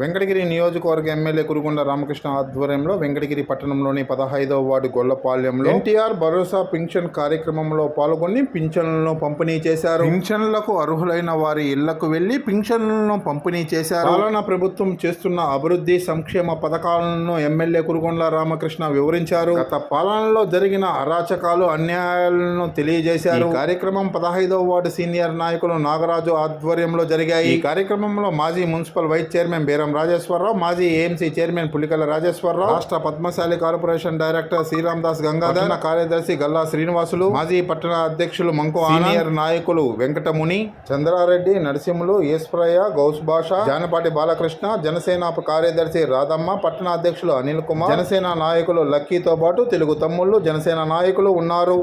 Venkatagiri నియోజకవర్గ MLA Kurugonda Ramakrishna ఆధ్వర్యంలో వెంకటగిరి పట్టణంలోని పదహైదవ వార్డు గొల్లపాలెంలో ఎన్టీఆర్ భరోసా పింఛన్ కార్యక్రమంలో పాల్గొని పింఛన్లను పంపిణీ చేశారు. పింఛన్లకు అర్హులైన వారి ఇళ్ళకు వెళ్ళి పింఛన్లను పంపిణీ చేశారు. పాలన ప్రభుత్వం చేస్తున్న అభివృద్ధి సంక్షేమ పథకాలను ఎమ్మెల్యే కురుగొండ రామకృష్ణ వివరించారు. గత పాలనలో జరిగిన అరాచకాలు అన్యాయాలను తెలియజేశారు. కార్యక్రమం పదహైదవ వార్డు సీనియర్ నాయకులు నాగరాజు ఆధ్వర్యంలో జరిగాయి. ఈ కార్యక్రమంలో మాజీ మున్సిపల్ వైస్ చైర్మన్ బేరం రాజేశ్వరరావు మాజీ ఏఎంసీ చైర్మన్ పులికల రాజేశ్వరరావు రాష్ట్ర పద్మశాలి కార్పొరేషన్ డైరెక్టర్ శ్రీరామ్ దాస్ గంగాధర్ కార్యదర్శి గల్లా శ్రీనివాసులు మాజీ పట్టణ అధ్యక్షులు మంకు సీనియర్ నాయకులు వెంకటముని చంద్రారెడ్డి నరసింహులు ఈశ్వరయ్య గౌస్ భాష జానపాటి బాలకృష్ణ జనసేన కార్యదర్శి రాధమ్మ పట్టణ అధ్యక్షులు అనిల్ కుమార్ జనసేన నాయకులు లక్కీతో పాటు తెలుగు తమ్ముళ్ళు జనసేన నాయకులు ఉన్నారు.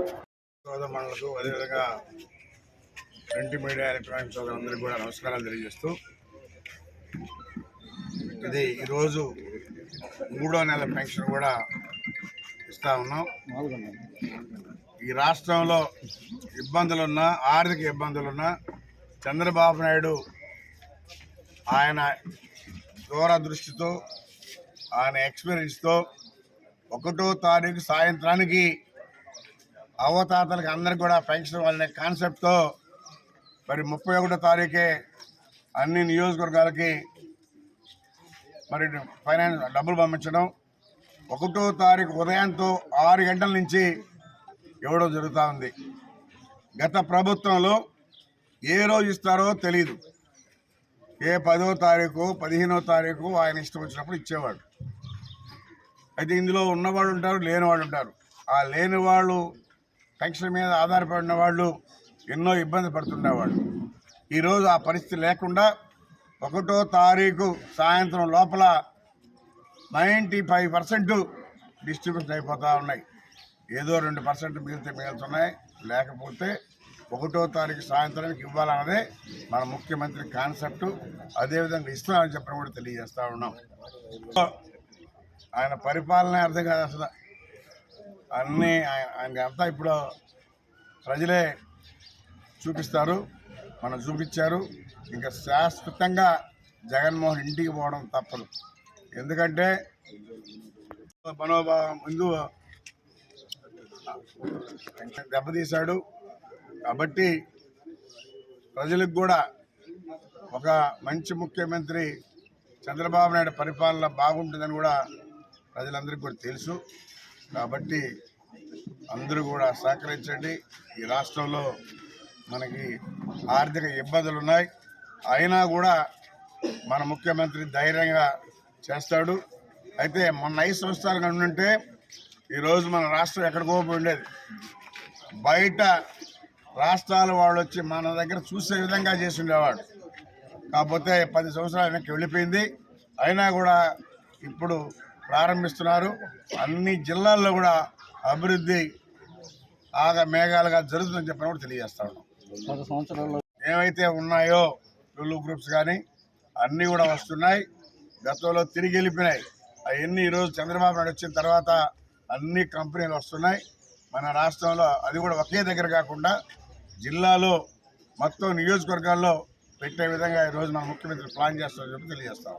అదేవిధంగా ప్రింట్ మీడియా ఎలక్ట్రానిక్ సోదరులందరికీ కూడా నమస్కారాలు తెలియజేస్తూ ఇది ఈరోజు మూడో నెల పెన్షన్ కూడా ఇస్తా ఉన్నాం. ఈ రాష్ట్రంలో ఇబ్బందులున్నా ఆర్థిక ఇబ్బందులున్నా చంద్రబాబు నాయుడు ఆయన దూరదృష్టితో ఆయన ఎక్స్పీరియన్స్తో ఒకటో తారీఖు సాయంత్రానికి అవతాతలకు అందరికి కూడా పెన్షన్ వాళ్ళనే కాన్సెప్ట్తో మరి ముప్పై ఒకటో తారీఖే అన్ని నియోజకవర్గాలకి మరి ఫైనాన్స్ డబ్బులు పంపించడం. ఒకటో తారీఖు ఉదయంతో ఆరు గంటల నుంచి ఇవ్వడం జరుగుతూ ఉంది. గత ప్రభుత్వంలో ఏ రోజు ఇస్తారో తెలియదు ఏ పదో తారీఖు పదిహేనో తారీఖు ఆయన ఇష్టం వచ్చినప్పుడు ఇచ్చేవాడు. అయితే ఇందులో ఉన్నవాళ్ళు ఉంటారు లేని వాళ్ళు ఉంటారు. ఆ లేని వాళ్ళు పెన్షన్ మీద ఆధారపడిన వాళ్ళు ఎన్నో ఇబ్బంది పడుతుండేవాళ్ళు. ఈరోజు ఆ పరిస్థితి లేకుండా ఒకటో తారీఖు సాయంత్రం లోపల నైంటీ ఫైవ్ పర్సెంట్ డిస్ట్రిబ్యూషన్ అయిపోతూ ఉన్నాయి. ఏదో రెండు పర్సెంట్ మిగిలితే మిగులుతున్నాయి. లేకపోతే ఒకటో తారీఖు సాయంత్రానికి ఇవ్వాలన్నదే మన ముఖ్యమంత్రి కాన్సెప్ట్. అదేవిధంగా ఇస్తామని చెప్పడం కూడా తెలియజేస్తూ ఉన్నాం. ఆయన పరిపాలన అర్థం కాదు అసలు. అన్నీ ఆయన- ఆయనకి అంతా ఇప్పుడు ప్రజలే చూపిస్తారు. మనం చూపించారు. ఇంకా శాశ్వతంగా జగన్మోహన్ ఇంటికి పోవడం తప్పదు. ఎందుకంటే మనోభావం ముందు దెబ్బతీశాడు. కాబట్టి ప్రజలకు కూడా ఒక మంచి ముఖ్యమంత్రి చంద్రబాబు నాయుడు పరిపాలన బాగుంటుందని కూడా ప్రజలందరికీ కూడా తెలుసు. కాబట్టి అందరూ కూడా సహకరించండి. ఈ రాష్ట్రంలో మనకి ఆర్థిక ఇబ్బందులు ఉన్నాయి అయినా కూడా మన ముఖ్యమంత్రి ధైర్యంగా చేస్తాడు. అయితే మొన్న ఐదు సంవత్సరాలు కనుక ఉంటే ఈరోజు మన రాష్ట్రం ఎక్కడికో పోయి ఉండేది. బయట రాష్ట్రాల వాళ్ళు వచ్చి మన దగ్గర చూసే విధంగా చేసి ఉండేవాడు. కాకపోతే పది సంవత్సరాలు వెనక్కి వెళ్ళిపోయింది. అయినా కూడా ఇప్పుడు ప్రారంభిస్తున్నారు. అన్ని జిల్లాల్లో కూడా అభివృద్ధి ఆగ మేఘాలుగా జరుగుతుందని చెప్పిన కూడా తెలియజేస్తా ఉన్నాం. ఏవైతే ఉన్నాయో టుల్లు గ్రూప్స్ కానీ అన్నీ కూడా వస్తున్నాయి. గతంలో తిరిగి వెళ్ళిపోయినాయి. అవన్నీ ఈరోజు చంద్రబాబు నాయుడు వచ్చిన తర్వాత అన్ని కంపెనీలు వస్తున్నాయి. మన రాష్ట్రంలో అది కూడా ఒకే దగ్గర కాకుండా జిల్లాలో మొత్తం నియోజకవర్గాల్లో పెట్టే విధంగా ఈరోజు మన ముఖ్యమంత్రి ప్లాన్ చేస్తామని చెప్పి తెలియజేస్తాం